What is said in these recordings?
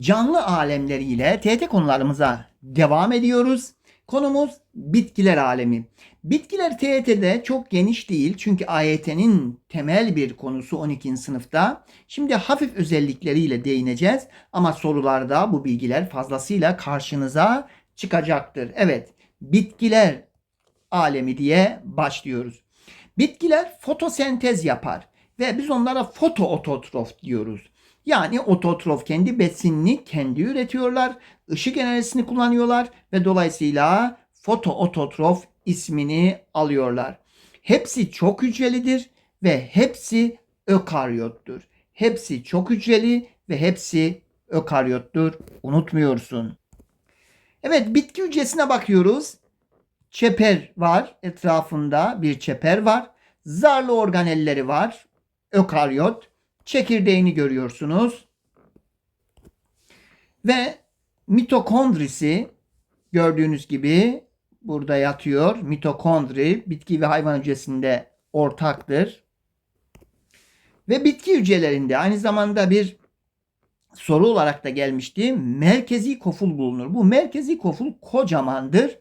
Canlı alemleriyle TET konularımıza devam ediyoruz. Konumuz bitkiler alemi. Bitkiler TET'de çok geniş değil çünkü AYT'nin temel bir konusu 12. sınıfta. Şimdi hafif özellikleriyle değineceğiz ama sorularda bu bilgiler fazlasıyla karşınıza çıkacaktır. Evet, bitkiler alemi diye başlıyoruz. Bitkiler fotosentez yapar ve biz onlara fotoototrof diyoruz. Yani ototrof kendi besinini kendi üretiyorlar, ışık enerjisini kullanıyorlar ve dolayısıyla fotoototrof ismini alıyorlar. Hepsi çok hücrelidir ve hepsi ökaryottur. Hepsi çok hücreli ve hepsi ökaryottur. Unutmuyorsun. Evet bitki hücresine bakıyoruz. Çeper var. Etrafında bir çeper var. Zarlı organelleri var. Ökaryot. Çekirdeğini görüyorsunuz. Ve mitokondrisi gördüğünüz gibi burada yatıyor. Mitokondri bitki ve hayvan hücresinde ortaktır. Ve bitki hücrelerinde aynı zamanda bir soru olarak da gelmişti. Merkezi koful bulunur. Bu merkezi koful kocamandır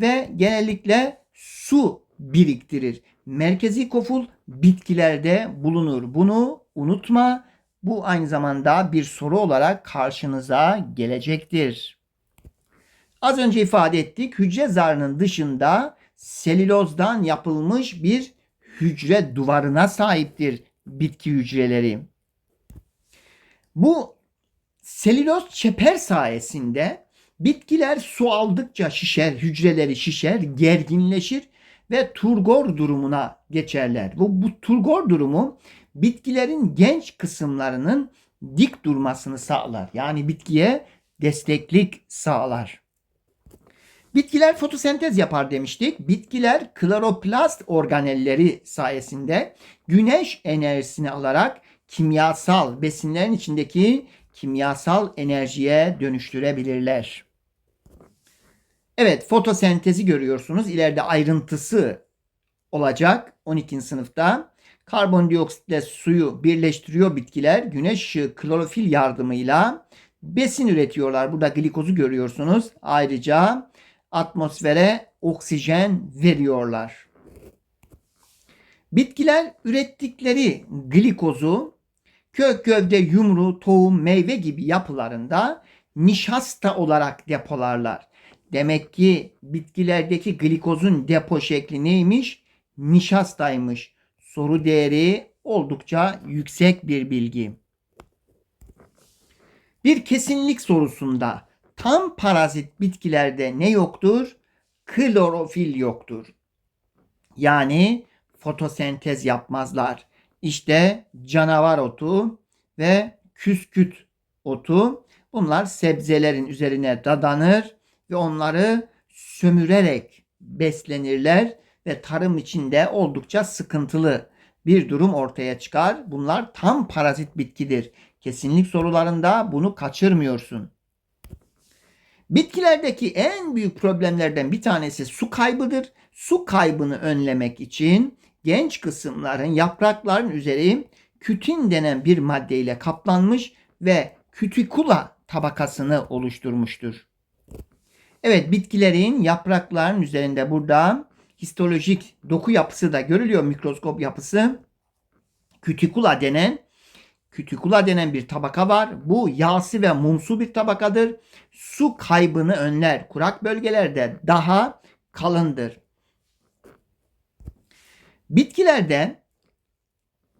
ve genellikle su biriktirir. Merkezi koful bitkilerde bulunur. Bunu unutma. Bu aynı zamanda bir soru olarak karşınıza gelecektir. Az önce ifade ettik. Hücre zarının dışında selülozdan yapılmış bir hücre duvarına sahiptir bitki hücreleri. Bu selüloz çeper sayesinde bitkiler su aldıkça şişer, hücreleri şişer, gerginleşir ve turgor durumuna geçerler. Bu, bu turgor durumu bitkilerin genç kısımlarının dik durmasını sağlar. Yani bitkiye desteklik sağlar. Bitkiler fotosentez yapar demiştik. Bitkiler kloroplast organelleri sayesinde güneş enerjisini alarak kimyasal besinlerin içindeki kimyasal enerjiye dönüştürebilirler. Evet fotosentezi görüyorsunuz. İleride ayrıntısı olacak 12. sınıfta. Karbondioksitle suyu birleştiriyor bitkiler. Güneş ışığı klorofil yardımıyla besin üretiyorlar. Burada glikozu görüyorsunuz. Ayrıca atmosfere oksijen veriyorlar. Bitkiler ürettikleri glikozu kök, gövde, yumru, tohum, meyve gibi yapılarında nişasta olarak depolarlar. Demek ki bitkilerdeki glikozun depo şekli neymiş? Nişastaymış. Soru değeri oldukça yüksek bir bilgi. Bir kesinlik sorusunda tam parazit bitkilerde ne yoktur? Klorofil yoktur. Yani fotosentez yapmazlar. İşte canavar otu ve küsküt otu bunlar sebzelerin üzerine dadanır ve onları sömürerek beslenirler ve tarım içinde oldukça sıkıntılı bir durum ortaya çıkar. Bunlar tam parazit bitkidir. Kesinlik sorularında bunu kaçırmıyorsun. Bitkilerdeki en büyük problemlerden bir tanesi su kaybıdır. Su kaybını önlemek için genç kısımların yaprakların üzeri kütin denen bir maddeyle kaplanmış ve kütikula tabakasını oluşturmuştur. Evet bitkilerin yaprakların üzerinde burada histolojik doku yapısı da görülüyor mikroskop yapısı. Kütikula denen kütikula denen bir tabaka var. Bu yağsı ve mumsu bir tabakadır. Su kaybını önler. Kurak bölgelerde daha kalındır. Bitkilerde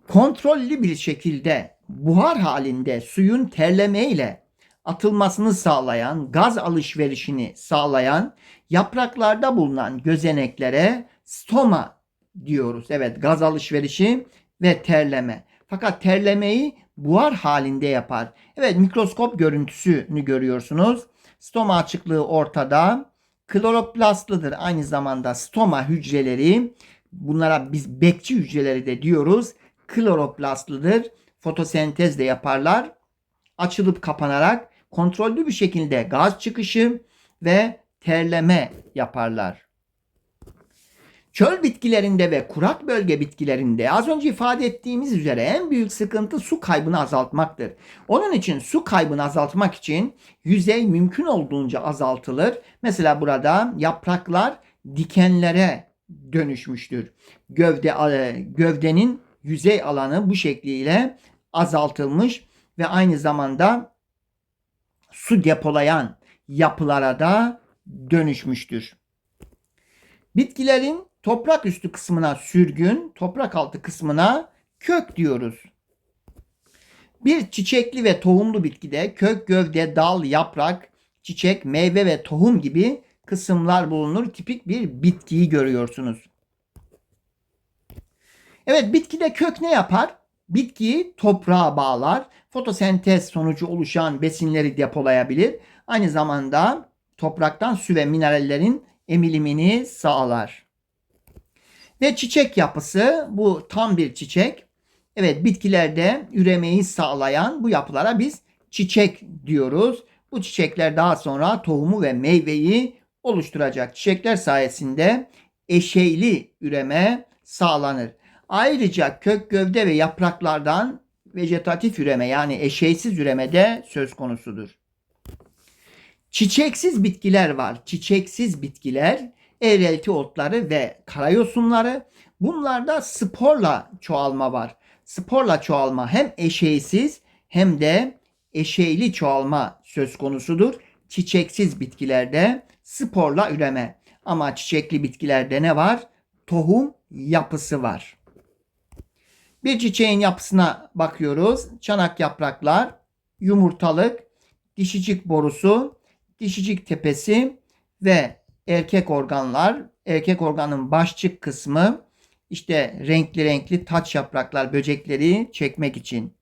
kontrollü bir şekilde buhar halinde suyun terlemeyle atılmasını sağlayan, gaz alışverişini sağlayan yapraklarda bulunan gözeneklere stoma diyoruz. Evet gaz alışverişi ve terleme. Fakat terlemeyi buhar halinde yapar. Evet mikroskop görüntüsünü görüyorsunuz. Stoma açıklığı ortada. Kloroplastlıdır aynı zamanda stoma hücreleri. Bunlara biz bekçi hücreleri de diyoruz. Kloroplastlıdır. Fotosentez de yaparlar. Açılıp kapanarak kontrollü bir şekilde gaz çıkışı ve terleme yaparlar. Çöl bitkilerinde ve kurak bölge bitkilerinde az önce ifade ettiğimiz üzere en büyük sıkıntı su kaybını azaltmaktır. Onun için su kaybını azaltmak için yüzey mümkün olduğunca azaltılır. Mesela burada yapraklar dikenlere dönüşmüştür. Gövde e, gövdenin yüzey alanı bu şekliyle azaltılmış ve aynı zamanda su depolayan yapılara da dönüşmüştür. Bitkilerin toprak üstü kısmına sürgün, toprak altı kısmına kök diyoruz. Bir çiçekli ve tohumlu bitkide kök, gövde, dal, yaprak, çiçek, meyve ve tohum gibi kısımlar bulunur. Tipik bir bitkiyi görüyorsunuz. Evet bitkide kök ne yapar? Bitkiyi toprağa bağlar. Fotosentez sonucu oluşan besinleri depolayabilir. Aynı zamanda topraktan su ve minerallerin emilimini sağlar. Ve çiçek yapısı bu tam bir çiçek. Evet bitkilerde üremeyi sağlayan bu yapılara biz çiçek diyoruz. Bu çiçekler daha sonra tohumu ve meyveyi oluşturacak. Çiçekler sayesinde eşeyli üreme sağlanır. Ayrıca kök, gövde ve yapraklardan vejetatif üreme yani eşeysiz üreme de söz konusudur. Çiçeksiz bitkiler var. Çiçeksiz bitkiler eğrelti otları ve karayosunları. Bunlarda sporla çoğalma var. Sporla çoğalma hem eşeysiz hem de eşeyli çoğalma söz konusudur. Çiçeksiz bitkilerde sporla üreme. Ama çiçekli bitkilerde ne var? Tohum yapısı var. Bir çiçeğin yapısına bakıyoruz. Çanak yapraklar, yumurtalık, dişicik borusu, dişicik tepesi ve erkek organlar. Erkek organın başçık kısmı işte renkli renkli taç yapraklar böcekleri çekmek için.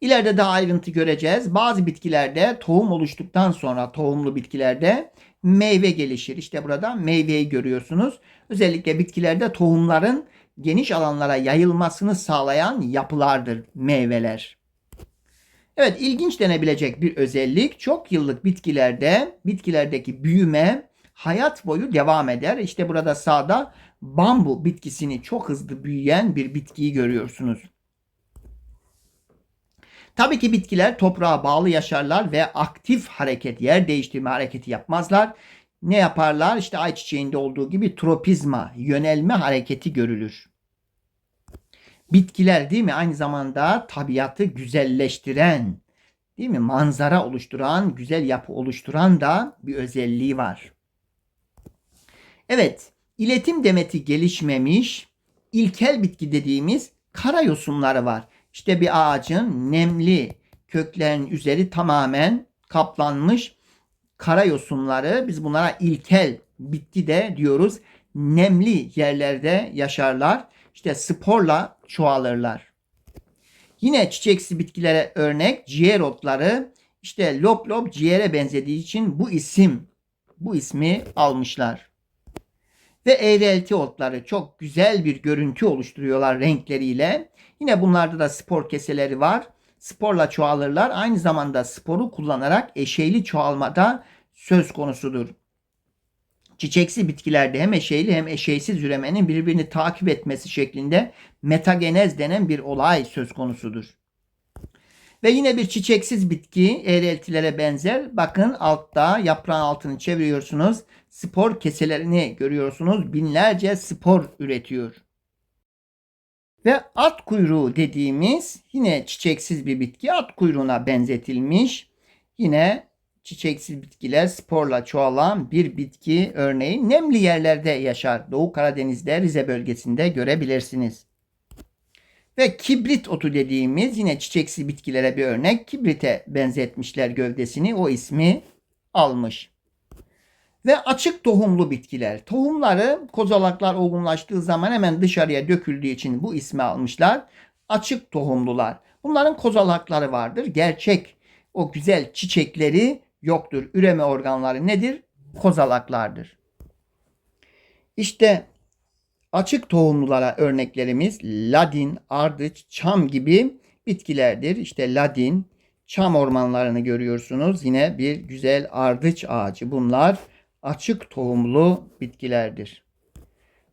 İleride daha ayrıntı göreceğiz. Bazı bitkilerde tohum oluştuktan sonra tohumlu bitkilerde meyve gelişir. İşte burada meyveyi görüyorsunuz. Özellikle bitkilerde tohumların geniş alanlara yayılmasını sağlayan yapılardır meyveler. Evet ilginç denebilecek bir özellik çok yıllık bitkilerde bitkilerdeki büyüme hayat boyu devam eder. İşte burada sağda bambu bitkisini çok hızlı büyüyen bir bitkiyi görüyorsunuz. Tabii ki bitkiler toprağa bağlı yaşarlar ve aktif hareket, yer değiştirme hareketi yapmazlar. Ne yaparlar? İşte ayçiçeğinde olduğu gibi tropizma, yönelme hareketi görülür. Bitkiler değil mi? Aynı zamanda tabiatı güzelleştiren, değil mi? Manzara oluşturan, güzel yapı oluşturan da bir özelliği var. Evet, iletim demeti gelişmemiş ilkel bitki dediğimiz kara yosunları var. İşte bir ağacın nemli köklerin üzeri tamamen kaplanmış kara yosunları biz bunlara ilkel bitki de diyoruz. Nemli yerlerde yaşarlar. İşte sporla çoğalırlar. Yine çiçeksi bitkilere örnek ciğer otları işte lop lop ciğere benzediği için bu isim bu ismi almışlar. Ve eğrelti otları çok güzel bir görüntü oluşturuyorlar renkleriyle. Yine bunlarda da spor keseleri var. Sporla çoğalırlar. Aynı zamanda sporu kullanarak eşeyli çoğalmada söz konusudur. Çiçeksi bitkilerde hem eşeyli hem eşeysiz üremenin birbirini takip etmesi şeklinde metagenez denen bir olay söz konusudur. Ve yine bir çiçeksiz bitki eğreltilere benzer. Bakın altta yaprağın altını çeviriyorsunuz. Spor keselerini görüyorsunuz. Binlerce spor üretiyor. Ve at kuyruğu dediğimiz yine çiçeksiz bir bitki at kuyruğuna benzetilmiş. Yine çiçeksiz bitkiler sporla çoğalan bir bitki örneği nemli yerlerde yaşar. Doğu Karadeniz'de Rize bölgesinde görebilirsiniz. Ve kibrit otu dediğimiz yine çiçeksiz bitkilere bir örnek. Kibrite benzetmişler gövdesini. O ismi almış. Ve açık tohumlu bitkiler. Tohumları kozalaklar olgunlaştığı zaman hemen dışarıya döküldüğü için bu ismi almışlar. Açık tohumlular. Bunların kozalakları vardır. Gerçek o güzel çiçekleri yoktur. Üreme organları nedir? Kozalaklardır. İşte açık tohumlulara örneklerimiz ladin, ardıç, çam gibi bitkilerdir. İşte ladin, çam ormanlarını görüyorsunuz. Yine bir güzel ardıç ağacı. Bunlar açık tohumlu bitkilerdir.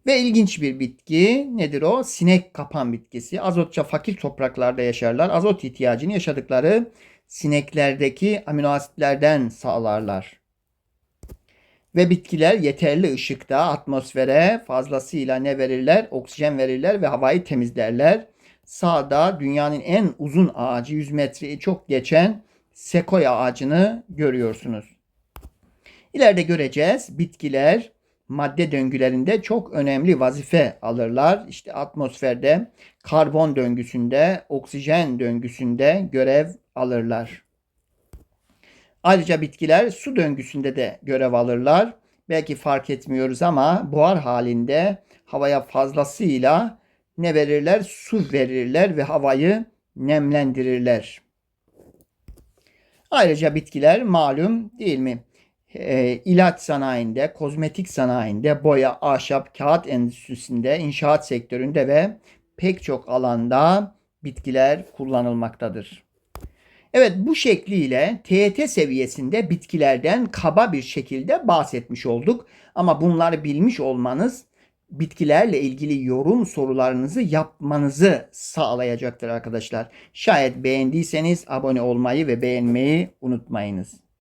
Ve ilginç bir bitki nedir o? Sinek kapan bitkisi. Azotça fakir topraklarda yaşarlar. Azot ihtiyacını yaşadıkları sineklerdeki amino asitlerden sağlarlar. Ve bitkiler yeterli ışıkta atmosfere fazlasıyla ne verirler? Oksijen verirler ve havayı temizlerler. Sağda dünyanın en uzun ağacı 100 metreyi çok geçen sekoya ağacını görüyorsunuz. İleride göreceğiz bitkiler madde döngülerinde çok önemli vazife alırlar. İşte atmosferde karbon döngüsünde, oksijen döngüsünde görev alırlar. Ayrıca bitkiler su döngüsünde de görev alırlar. Belki fark etmiyoruz ama buhar halinde havaya fazlasıyla ne verirler? Su verirler ve havayı nemlendirirler. Ayrıca bitkiler malum değil mi? E, ilaç sanayinde, kozmetik sanayinde, boya, ahşap, kağıt endüstrisinde, inşaat sektöründe ve pek çok alanda bitkiler kullanılmaktadır. Evet bu şekliyle TET seviyesinde bitkilerden kaba bir şekilde bahsetmiş olduk. Ama bunları bilmiş olmanız bitkilerle ilgili yorum sorularınızı yapmanızı sağlayacaktır arkadaşlar. Şayet beğendiyseniz abone olmayı ve beğenmeyi unutmayınız.